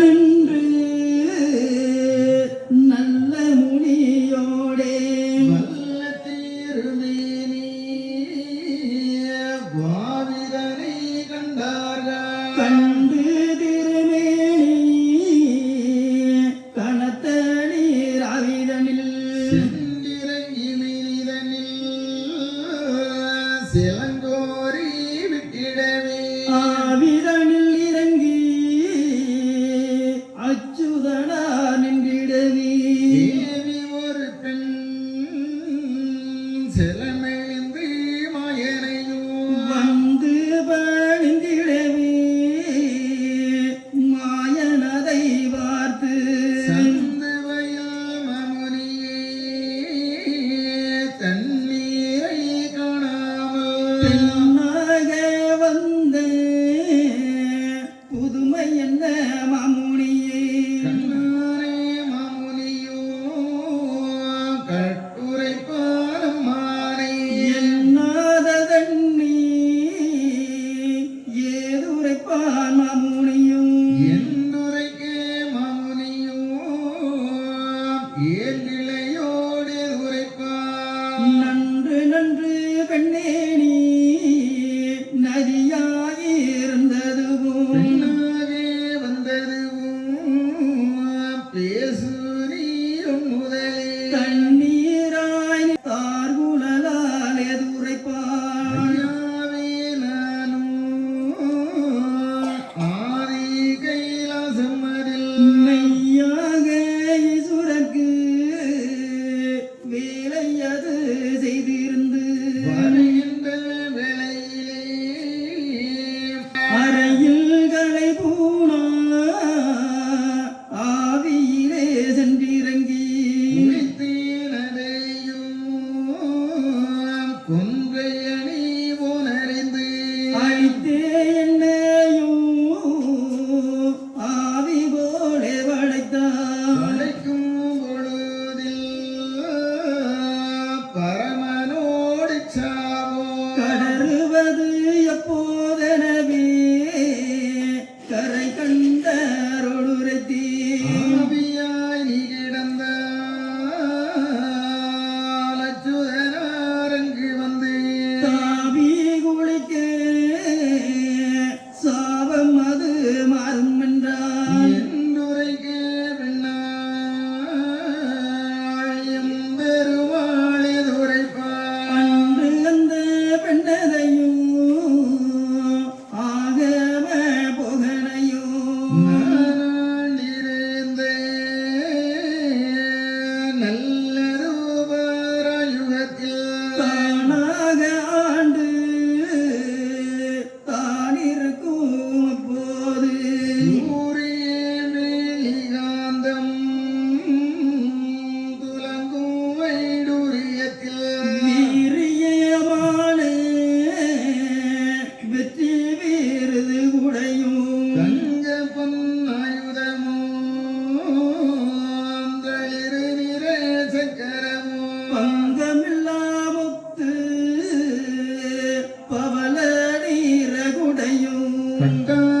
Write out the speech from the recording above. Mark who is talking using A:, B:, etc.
A: நின்று நல்ல முனியோடே.
B: நல்ல தீர்மேனி பாவிதனை கண்டார்கள்
A: கண்டு திருமேனி கனத்த நீர் அவிதனில்.
B: செந்திரங்கி மினிதனில் சில
A: பெண்ணாக வந்த. புதுமை என்ன மாமுனியே?
B: கண்ணாரே மாமுனியோ கட்டுரை பாரம் மாலை
A: என்னாததன் நீ ஏதுரைப்பான் மாமுனியோ?
B: என்னுரைக்கே மாமுனியோ ஏன்
A: நன்று நன்று பெண்ணே மனது எப்போ? 嗯。